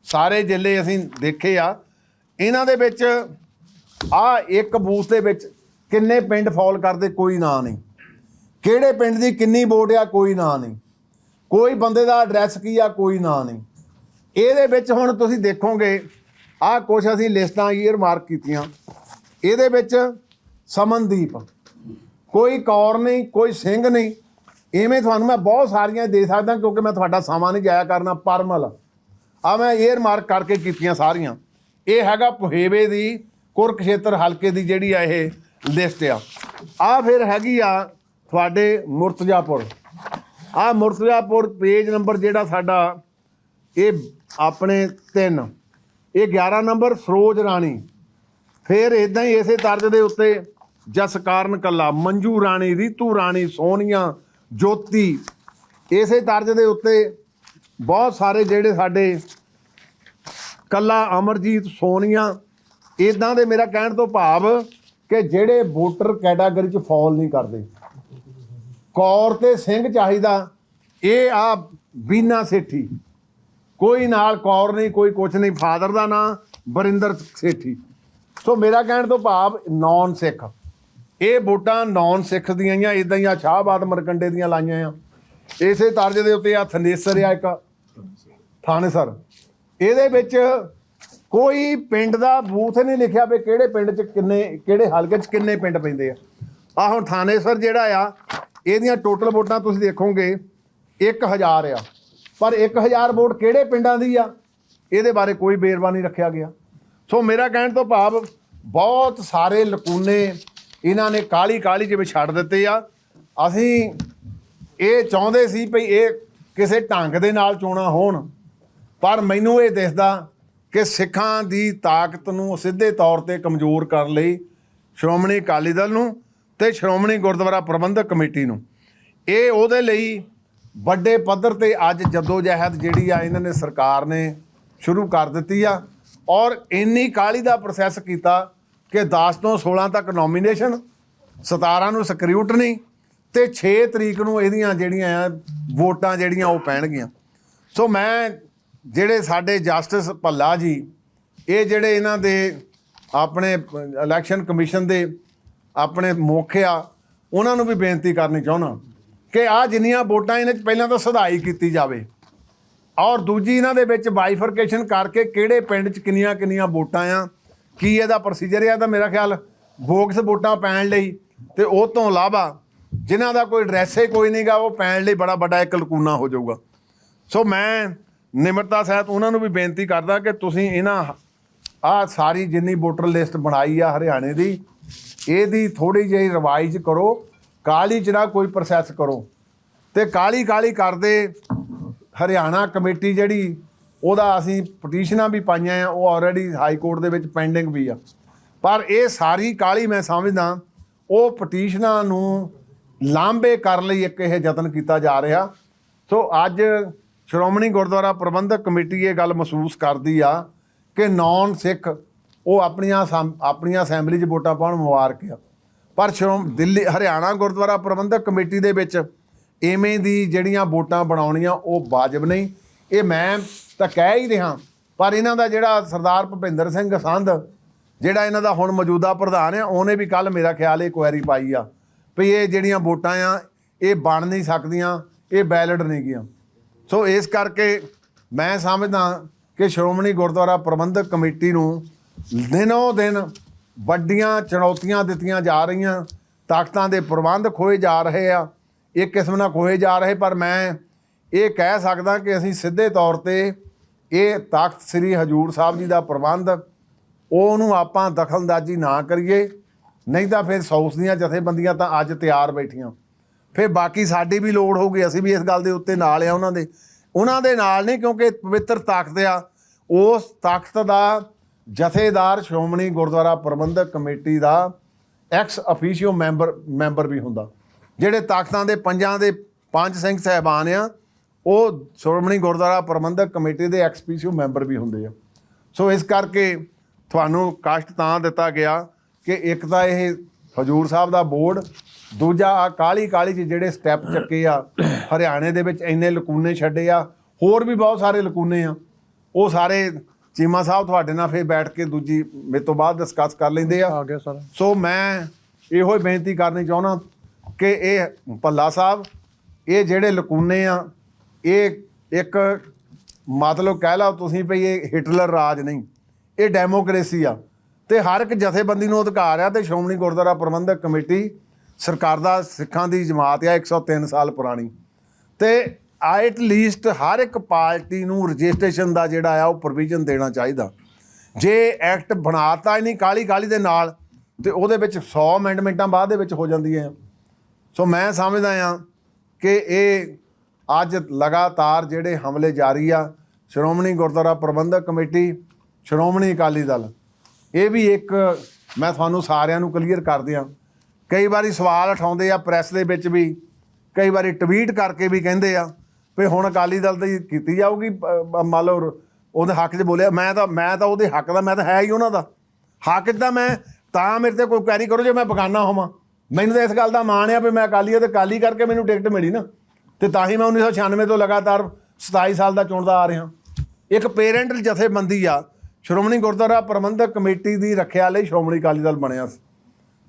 ਸਾਰੇ ਜ਼ਿਲ੍ਹੇ ਅਸੀਂ ਦੇਖੇ ਆ। ਇਹਨਾਂ ਦੇ ਵਿੱਚ ਆ ਇੱਕ ਬੂਥ ਦੇ ਵਿੱਚ ਕਿੰਨੇ ਪਿੰਡ ਫਾਲ ਕਰਦੇ ਕੋਈ ਨਾਂ ਨਹੀਂ। ਕਿਹੜੇ ਪਿੰਡ ਦੀ ਕਿੰਨੀ ਵੋਟ ਆ ਕੋਈ ਨਾਂ ਨਹੀਂ। ਕੋਈ ਬੰਦੇ ਦਾ ਐਡਰੈਸ ਕੀ ਆ ਕੋਈ ਨਾਂ ਨਹੀਂ। ਇਹਦੇ ਵਿੱਚ ਹੁਣ ਤੁਸੀਂ ਦੇਖੋਗੇ ਆਹ ਕੁਛ ਅਸੀਂ ਲਿਸਟਾਂ ਈਅਰ ਮਾਰਕ ਕੀਤੀਆਂ। ਇਹਦੇ ਵਿੱਚ ਸਮਨਦੀਪ, ਕੋਈ ਕੌਰ ਨਹੀਂ, ਕੋਈ ਸਿੰਘ ਨਹੀਂ। ਐਵੇਂ ਤੁਹਾਨੂੰ ਮੈਂ ਬਹੁਤ ਸਾਰੀਆਂ ਦੇ ਸਕਦਾ ਕਿਉਂਕਿ ਮੈਂ ਤੁਹਾਡਾ ਸਮਾਂ ਨਹੀਂ ਜਾਇਆ ਕਰਨਾ, ਪਰਮਲ। ਆ ਮੈਂ ਏਅਰ ਮਾਰਕ ਕਰਕੇ ਕੀਤੀਆਂ ਸਾਰੀਆਂ। ਇਹ ਹੈਗਾ ਪੁਹੇਵੇ ਦੀ ਕੁਰਕਸ਼ੇਤਰ ਹਲਕੇ ਦੀ ਜਿਹੜੀ ਆ ਇਹ ਲਿਸਟ ਆ। ਆ ਫਿਰ ਹੈਗੀ ਆ ਤੁਹਾਡੇ ਮੁਰਤਜ਼ਾਪੁਰ। ਆ ਮੁਰਤਜ਼ਾਪੁਰ ਪੇਜ ਨੰਬਰ ਜਿਹੜਾ ਸਾਡਾ, ਇਹ ਆਪਣੇ 3 ਇਹ 11 ਨੰਬਰ, ਸਰੋਜ ਰਾਣੀ। ਫਿਰ ਇਦਾਂ ਹੀ ਇਸੇ ਤਰਜ਼ ਦੇ ਉੱਤੇ ਜਸਕਾਰਨ ਕੱਲਾ, ਮੰਜੂ ਰਾਣੀ, ਰੀਤੂ ਰਾਣੀ, ਸੋਨੀਆ, ਜੋਤੀ। ਇਸੇ ਤਰਜ਼ ਦੇ ਉੱਤੇ ਬਹੁਤ ਸਾਰੇ ਜਿਹੜੇ ਸਾਡੇ ਕੱਲਾ ਅਮਰਜੀਤ, ਸੋਨੀਆ ਇਦਾਂ ਦੇ ਮੇਰਾ ਕਹਿਣ ਤੋਂ ਭਾਵ ਕਿ ਜਿਹੜੇ ਵੋਟਰ ਕੈਟਾਗਰੀ ਚ ਫਾਲ ਨਹੀਂ ਕਰਦੇ। ਕੌਰ ਤੇ ਸਿੰਘ ਚਾਹੀਦਾ, ਇਹ ਆ ਬੀਨਾ ਸੇਠੀ। ਕੋਈ ਨਾਲ ਕੌਰ ਨਹੀਂ, ਕੋਈ ਕੁਛ ਨਹੀਂ, ਫਾਦਰ ਦਾ ਨਾਂ ਬਰਿੰਦਰ ਸੇਠੀ। ਸੋ ਮੇਰਾ ਕਹਿਣ ਤੋਂ ਭਾਵ ਨੌਨ ਸਿੱਖ। ਇਹ ਵੋਟਾਂ ਨੌਨ ਸਿੱਖ ਦੀਆਂ ਹੀ ਆ ਇਦਾਂ ਹੀ ਆ ਸ਼ਾਹਬਾਦ ਮਰਕੰਡੇ ਦੀਆਂ ਲਾਈਆਂ ਆ। ਇਸੇ ਤਰਜ਼ ਦੇ ਉੱਤੇ ਆ ਥਨੇਸਰ ਆ ਇੱਕ। ਥਾਣੇ ਸਰ। ਇਹਦੇ ਵਿੱਚ ਕੋਈ ਪਿੰਡ ਦਾ ਬੂਥ ਨਹੀਂ ਲਿਖਿਆ ਵੀ ਕਿਹੜੇ ਪਿੰਡ 'ਚ ਕਿੰਨੇ, ਕਿਹੜੇ ਹਲਕੇ 'ਚ ਕਿੰਨੇ ਪਿੰਡ ਪੈਂਦੇ ਆ। ਆ ਹੁਣ ਥਾਣੇ ਸਰ ਜਿਹੜਾ ਆ, ਇਹਦੀਆਂ ਟੋਟਲ ਵੋਟਾਂ ਤੁਸੀਂ ਦੇਖੋਗੇ 1000 ਆ। ਪਰ 1000 ਵੋਟ ਕਿਹੜੇ ਪਿੰਡਾਂ ਦੀ ਆ, ਇਹਦੇ ਬਾਰੇ ਕੋਈ ਬੇਰਵਾ ਨਹੀਂ ਰੱਖਿਆ ਗਿਆ। ਸੋ ਮੇਰਾ ਕਹਿਣ ਤੋਂ ਭਾਵ, ਬਹੁਤ ਸਾਰੇ ਲਕੂਨੇ ਇਹਨਾਂ ਨੇ ਕਾਲੀ ਕਾਲੀ ਜਿਵੇਂ ਛੱਡ ਦਿੱਤੇ ਆ। ਅਸੀਂ ਇਹ ਚਾਹੁੰਦੇ ਸੀ ਭਈ ਇਹ ਕਿਸੇ ਢੰਗ ਦੇ ਨਾਲ ਚੋਣਾਂ ਹੋਣ, ਪਰ ਮੈਨੂੰ ਇਹ ਦਿਸਦਾ ਕਿ ਸਿੱਖਾਂ ਦੀ ਤਾਕਤ ਨੂੰ ਸਿੱਧੇ ਤੌਰ ਤੇ ਕਮਜ਼ੋਰ ਕਰਨ ਲਈ ਸ਼੍ਰੋਮਣੀ ਅਕਾਲੀ ਦਲ ਨੂੰ ਤੇ ਸ਼੍ਰੋਮਣੀ ਗੁਰਦੁਆਰਾ ਪ੍ਰਬੰਧਕ ਕਮੇਟੀ ਨੂੰ। ਇਹ ਉਹਦੇ ਲਈ ਵੱਡੇ ਪੱਧਰ ਤੇ ਅੱਜ ਜਦੋਜਹਿਦ ਜਿਹੜੀ ਆ ਇਹਨਾਂ ਨੇ ਸਰਕਾਰ ਨੇ ਸ਼ੁਰੂ ਕਰ ਦਿੱਤੀ ਆ ਔਰ ਇੰਨੀ ਕਾਲੀ ਦਾ ਪ੍ਰੋਸੈਸ ਕੀਤਾ ਕਿ 10 ਤੋਂ 16 ਤੱਕ ਨੋਮੀਨੇਸ਼ਨ 17 ਨੂੰ ਸਕਰੂਟਨੀ ਤੇ 6 ਤਰੀਕ ਨੂੰ ਇਹਦੀਆਂ ਜਿਹੜੀਆਂ ਆ ਵੋਟਾਂ ਜਿਹੜੀਆਂ ਉਹ ਪੈਣਗੀਆਂ। ਸੋ ਮੈਂ ਜਿਹੜੇ ਸਾਡੇ ਜਸਟਿਸ ਭੱਲਾ ਜੀ, ਇਹ ਜਿਹੜੇ ਇਹਨਾਂ ਦੇ ਆਪਣੇ ਇਲੈਕਸ਼ਨ ਕਮਿਸ਼ਨ ਦੇ ਆਪਣੇ ਮੁੱਖ ਆ, ਉਹਨਾਂ ਨੂੰ ਵੀ ਬੇਨਤੀ ਕਰਨੀ ਚਾਹੁੰਦਾ ਕਿ ਆ ਜਿੰਨੀਆਂ ਵੋਟਾਂ ਇਹਨਾਂ 'ਚ ਪਹਿਲਾਂ ਤਾਂ ਸਧਾਈ ਕੀਤੀ ਜਾਵੇ ਔਰ ਦੂਜੀ ਇਹਨਾਂ ਦੇ ਵਿੱਚ ਬਾਈਫਰਕੇਸ਼ਨ ਕਰਕੇ ਕਿਹੜੇ ਪਿੰਡ 'ਚ ਕਿੰਨੀਆਂ ਕਿੰਨੀਆਂ ਵੋਟਾਂ ਆ, ਕੀ ਇਹਦਾ ਪ੍ਰੋਸੀਜਰ ਆ ਤਾਂ ਮੇਰਾ ਖਿਆਲ ਬੋਕਸ ਵੋਟਾਂ ਪੈਣ ਲਈ ਤੇ ਉਹ ਤੋਂ ਇਲਾਵਾ ਜਿਨ੍ਹਾਂ ਦਾ ਕੋਈ ਐਡਰੈਸ ਹੀ ਕੋਈ ਨਹੀਂਗਾ ਉਹ ਪੈਣ ਲਈ ਬੜਾ ਵੱਡਾ ਇੱਕ ਲਕੂਨਾ ਹੋ ਜਾਊਗਾ। ਸੋ ਮੈਂ ਨਿਮਰਤਾ ਸਹਿਤ ਉਹਨਾਂ ਨੂੰ ਵੀ ਬੇਨਤੀ ਕਰਦਾ ਕਿ ਤੁਸੀਂ ਇਹਨਾਂ ਆ ਸਾਰੀ ਜਿੰਨੀ ਵੋਟਰ ਲਿਸਟ ਬਣਾਈ ਆ ਹਰਿਆਣੇ ਦੀ, ਇਹਦੀ ਥੋੜੀ ਜਿਹੀ ਰਿਵਾਈਜ਼ ਕਰੋ ਕਾਲੀ ਚ ਨਾ ਕੋਈ ਪ੍ਰੋਸੈਸ ਕਰੋ। ਤੇ ਕਾਲੀ ਕਾਲੀ ਕਰਦੇ ਹਰਿਆਣਾ ਕਮੇਟੀ ਜਿਹੜੀ, ਉਹਦਾ ਅਸੀਂ ਪਟੀਸ਼ਨਾਂ ਵੀ ਪਾਈਆਂ ਆ, ਉਹ ਆਲਰੇਡੀ ਹਾਈ ਕੋਰਟ ਦੇ ਵਿੱਚ ਪੈਂਡਿੰਗ ਵੀ ਆ। ਪਰ ਇਹ ਸਾਰੀ ਕਾਲੀ ਮੈਂ ਸਮਝਦਾ, ਉਹ ਪਟੀਸ਼ਨਾਂ ਨੂੰ ਲਾਂਬੇ ਕਰਨ ਲਈ ਇੱਕ ਇਹ ਯਤਨ ਕੀਤਾ ਜਾ ਰਿਹਾ। ਸੋ ਅੱਜ ਸ਼੍ਰੋਮਣੀ ਗੁਰਦੁਆਰਾ ਪ੍ਰਬੰਧਕ ਕਮੇਟੀ ਇਹ ਗੱਲ ਮਹਿਸੂਸ ਕਰਦੀ ਆ ਕਿ ਨੌਨ ਸਿੱਖ ਉਹ ਆਪਣੀਆਂ ਸਾਮ- ਆਪਣੀਆਂ ਅਸੈਂਬਲੀ 'ਚ ਵੋਟਾਂ ਪਾਉਣ ਮੁਬਾਰਕ ਆ। ਪਰ ਸ਼੍ਰੋਮ, ਦਿੱਲੀ, ਹਰਿਆਣਾ ਗੁਰਦੁਆਰਾ ਪ੍ਰਬੰਧਕ ਕਮੇਟੀ ਦੇ ਵਿੱਚ ਐਵੇਂ ਦੀ ਜਿਹੜੀਆਂ ਵੋਟਾਂ ਬਣਾਉਣੀਆਂ ਉਹ ਵਾਜਬ ਨਹੀਂ। ਇਹ ਮੈਂ ਤਾਂ ਕਹਿ ਹੀ ਰਿਹਾ, ਪਰ ਇਹਨਾਂ ਦਾ ਜਿਹੜਾ ਸਰਦਾਰ ਭੁਪਿੰਦਰ ਸਿੰਘ ਸੰਧ, ਜਿਹੜਾ ਇਹਨਾਂ ਦਾ ਹੁਣ ਮੌਜੂਦਾ ਪ੍ਰਧਾਨ ਆ, ਉਹਨੇ ਵੀ ਕੱਲ ਮੇਰਾ ਖਿਆਲ ਇਹ ਕੁਐਰੀ ਪਾਈ ਆ ਵੀ ਇਹ ਜਿਹੜੀਆਂ ਵੋਟਾਂ ਆ, ਇਹ ਬਣ ਨਹੀਂ ਸਕਦੀਆਂ, ਇਹ ਬੈਲਟ ਨਹੀਂ ਗੀਆਂ ਸੋ ਇਸ ਕਰਕੇ ਮੈਂ ਸਮਝਦਾ ਕਿ ਸ਼੍ਰੋਮਣੀ ਗੁਰਦੁਆਰਾ ਪ੍ਰਬੰਧਕ ਕਮੇਟੀ ਨੂੰ ਦਿਨੋ ਦਿਨ ਵੱਡੀਆਂ ਚੁਣੌਤੀਆਂ ਦਿੱਤੀਆਂ ਜਾ ਰਹੀਆਂ, ਤਾਕਤਾਂ ਦੇ ਪ੍ਰਬੰਧ ਖੋਏ ਜਾ ਰਹੇ ਆ ਇੱਕ ਕਿਸਮ ਨਾਲ ਖੋਏ ਜਾ ਰਹੇ, ਪਰ ਮੈਂ ਇਹ ਕਹਿ ਸਕਦਾ ਕਿ ਅਸੀਂ ਸਿੱਧੇ ਤੌਰ ਤੇ ਇਹ ਤਾਕਤ ਸ੍ਰੀ ਹਜੂਰ ਸਾਹਿਬ ਜੀ ਦਾ ਪ੍ਰਬੰਧ, ਉਹਨੂੰ ਆਪਾਂ ਦਖਲਅੰਦਾਜ਼ੀ ਨਾ ਕਰੀਏ, ਨਹੀਂ ਤਾਂ ਫਿਰ ਸੌਸ ਦੀਆਂ ਜਥੇਬੰਦੀਆਂ ਤਾਂ ਅੱਜ ਤਿਆਰ ਬੈਠੀਆਂ। ਫਿਰ ਬਾਕੀ ਸਾਡੀ ਵੀ ਲੋੜ ਹੋਊਗੀ, ਅਸੀਂ ਵੀ ਇਸ ਗੱਲ ਦੇ ਉੱਤੇ ਨਾਲ ਆ ਉਹਨਾਂ ਦੇ। ਉਹਨਾਂ ਦੇ ਨਾਲ ਨਹੀਂ, ਕਿਉਂਕਿ ਪਵਿੱਤਰ ਤਾਕਤ ਆ। ਉਸ ਤਾਕਤ ਦਾ ਜਥੇਦਾਰ ਸ਼੍ਰੋਮਣੀ ਗੁਰਦੁਆਰਾ ਪ੍ਰਬੰਧਕ ਕਮੇਟੀ ਦਾ ਐਕਸ ਅਫੀਸ਼ੀਓ ਮੈਂਬਰ ਮੈਂਬਰ ਵੀ ਹੁੰਦਾ। ਜਿਹੜੇ ਤਾਕਤਾਂ ਦੇ ਪੰਜਾਂ ਦੇ ਪੰਜ ਸਿੰਘ ਸਹਿਬਾਨ ਆ, ਉਹ ਸ਼੍ਰੋਮਣੀ ਗੁਰਦੁਆਰਾ ਪ੍ਰਬੰਧਕ ਕਮੇਟੀ ਦੇ ਐਕਸ ਅਫੀਸ਼ੀਓ ਮੈਂਬਰ ਵੀ ਹੁੰਦੇ ਆ। ਸੋ ਇਸ ਕਰਕੇ ਤੁਹਾਨੂੰ ਕਸ਼ਟ ਤਾਂ ਦਿੱਤਾ ਗਿਆ ਕਿ ਇੱਕ ਤਾਂ ਇਹ ਹਜੂਰ ਸਾਹਿਬ ਦਾ ਬੋਰਡ ਦੂਜਾ ਆ ਕਾਲੀ ਕਾਲੀ ਚ ਜਿਹੜੇ ਸਟੈਪ ਚੱਕੇ ਆ ਹਰਿਆਣੇ ਦੇ ਵਿੱਚ ਇੰਨੇ ਲਕੂਨੇ ਛੱਡੇ ਆ ਹੋਰ ਵੀ ਬਹੁਤ ਸਾਰੇ ਲਕੂਨੇ ਆ। ਉਹ ਸਾਰੇ ਚੀਮਾ ਸਾਹਿਬ ਤੁਹਾਡੇ ਨਾਲ ਫੇਰ ਬੈਠ ਕੇ ਦੂਜੀ ਮੇਰੇ ਤੋਂ ਬਾਅਦ ਡਿਸਕਸ ਕਰ ਲੈਂਦੇ ਆ। ਆ ਗਿਆ ਸਰ। ਸੋ ਮੈਂ ਇਹੋ ਹੀ ਬੇਨਤੀ ਕਰਨੀ ਚਾਹੁੰਦਾ ਕਿ ਇਹ ਭੱਲਾ ਸਾਹਿਬ ਇਹ ਜਿਹੜੇ ਲਕੂਨੇ ਆ ਇਹ ਇੱਕ ਮਤਲਬ ਕਹਿ ਲਓ ਤੁਸੀਂ ਭਈ ਇਹ ਹਿਟਲਰ ਰਾਜ ਨਹੀਂ ਇਹ ਡੈਮੋਕ੍ਰੇਸੀ ਆ। ਤੇ ਹਰ ਇੱਕ ਜਥੇਬੰਦੀ ਨੂੰ ਅਧਿਕਾਰ ਆ ਤੇ ਸ਼੍ਰੋਮਣੀ ਗੁਰਦੁਆਰਾ ਪ੍ਰਬੰਧਕ ਕਮੇਟੀ ਸਰਕਾਰ ਦਾ ਸਿੱਖਾਂ ਦੀ ਜਮਾਤ ਆ 103 ਸਾਲ ਪੁਰਾਣੀ। ਤੇ ਐਟ ਲੀਸਟ ਹਰ ਇੱਕ ਪਾਰਟੀ ਨੂੰ ਰਜਿਸਟ੍ਰੇਸ਼ਨ ਦਾ ਜਿਹੜਾ ਆ, ਉਹ ਪ੍ਰੋਵੀਜ਼ਨ ਦੇਣਾ ਚਾਹੀਦਾ। ਜੇ ਐਕਟ ਬਣਾਤਾ ਹੀ ਨਹੀਂ ਕਾਲੀ ਕਾਲੀ ਦੇ ਨਾਲ, ਤੇ ਉਹਦੇ ਵਿੱਚ 100 ਅਮੈਂਡਮੈਂਟਾਂ ਬਾਅਦ ਦੇ ਵਿੱਚ ਹੋ ਜਾਂਦੀਆਂ। ਸੋ ਮੈਂ ਸਮਝਦਾ ਆ ਕਿ ਇਹ ਅੱਜ ਲਗਾਤਾਰ ਜਿਹੜੇ ਹਮਲੇ ਜਾਰੀ ਆ, ਸ਼੍ਰੋਮਣੀ ਗੁਰਦੁਆਰਾ ਪ੍ਰਬੰਧਕ ਕਮੇਟੀ, ਸ਼੍ਰੋਮਣੀ ਅਕਾਲੀ ਦਲ, ਇਹ ਵੀ ਇੱਕ ਮੈਂ ਤੁਹਾਨੂੰ ਸਾਰਿਆਂ ਨੂੰ ਕਲੀਅਰ ਕਰ ਦਿਆਂ। ਕਈ ਵਾਰੀ ਸਵਾਲ ਉਠਾਉਂਦੇ ਆ ਪ੍ਰੈਸ ਦੇ ਵਿੱਚ ਵੀ, ਕਈ ਵਾਰੀ ਟਵੀਟ ਕਰਕੇ ਵੀ ਕਹਿੰਦੇ ਆ ਵੀ ਹੁਣ ਅਕਾਲੀ ਦਲ ਦੀ ਕੀਤੀ ਜਾਊਗੀ ਮੰਨ ਲਓ ਉਹਦੇ ਹੱਕ 'ਚ ਬੋਲਿਆ, ਮੈਂ ਤਾਂ ਮੈਂ ਤਾਂ ਉਹਦੇ ਹੱਕ ਦਾ, ਮੈਂ ਤਾਂ ਹੈ ਹੀ ਉਹਨਾਂ ਦਾ। ਹੱਕ 'ਚ ਤਾਂ ਮੈਂ, ਤਾਂ ਮੇਰੇ ਤੇ ਕੋਈ ਕੁਐਰੀ ਕਰੋ ਜੇ ਮੈਂ ਬਗਾਨਾ ਹੋਵਾਂ। ਮੈਨੂੰ ਤਾਂ ਇਸ ਗੱਲ ਦਾ ਮਾਣ ਆ ਵੀ ਮੈਂ ਅਕਾਲੀ ਆ ਤੇ ਅਕਾਲੀ ਕਰਕੇ ਮੈਨੂੰ ਟਿਕਟ ਮਿਲੀ ਨਾ। ਤੇ ਤਾਂ ਹੀ ਮੈਂ 1996 ਤੋਂ ਲਗਾਤਾਰ 27 ਸਾਲ ਦਾ ਚੁਣਦਾ ਆ ਰਿਹਾ। ਇੱਕ ਪੇਰੈਂਟ ਜਥੇਬੰਦੀ ਆ, ਸ਼੍ਰੋਮਣੀ ਗੁਰਦੁਆਰਾ ਪ੍ਰਬੰਧਕ ਕਮੇਟੀ ਦੀ ਰੱਖਿਆ ਲਈ ਸ਼੍ਰੋਮਣੀ ਅਕਾਲੀ ਦਲ ਬਣਿਆ ਸੀ।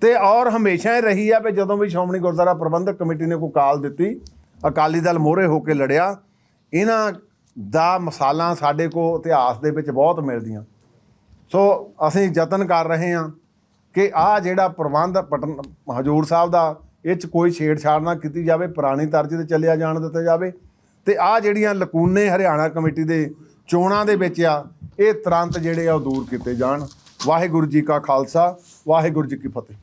ਤੇ ਔਰ ਹਮੇਸ਼ਾ ਹੀ ਰਹੀ ਆ ਵੀ ਜਦੋਂ ਵੀ ਸ਼੍ਰੋਮਣੀ ਗੁਰਦੁਆਰਾ ਪ੍ਰਬੰਧਕ ਕਮੇਟੀ ਨੇ ਕੋਈ ਕਾਲ ਦਿੱਤੀ, ਅਕਾਲੀ ਦਲ ਮੋਹਰੇ ਹੋ ਕੇ ਲੜਿਆ, ਇਹਨਾਂ ਦਾ ਮਿਸਾਲਾਂ ਸਾਡੇ ਕੋ ਇਤਿਹਾਸ ਦੇ ਵਿੱਚ ਬਹੁਤ ਮਿਲਦੀਆਂ। ਸੋ ਅਸੀਂ ਯਤਨ ਕਰ ਰਹੇ ਹਾਂ ਕਿ ਆ ਜਿਹੜਾ ਪ੍ਰਬੰਧ ਪਟਨ, ਹਜੂਰ ਸਾਹਿਬ ਦਾ, ਇਹ ਚ ਕੋਈ ਛੇੜਛਾੜ ਨਾ ਕੀਤੀ ਜਾਵੇ, ਪੁਰਾਣੀ ਤਰਜ਼ ਤੇ ਚੱਲਿਆ ਜਾਣ ਦਿੱਤਾ ਜਾਵੇ। ਤੇ ਆ ਜਿਹੜੀਆਂ ਲਕੂਨੇ ਹਰਿਆਣਾ ਕਮੇਟੀ ਦੇ ਚੋਣਾਂ ਦੇ ਵਿੱਚ ਆ, ਇਹ ਤੁਰੰਤ ਜਿਹੜੇ ਆ ਉਹ ਦੂਰ ਕੀਤੇ ਜਾਣ। ਵਾਹਿਗੁਰੂ ਜੀ ਕਾ ਖਾਲਸਾ, ਵਾਹਿਗੁਰੂ ਜੀ ਕੀ ਫਤਿਹ।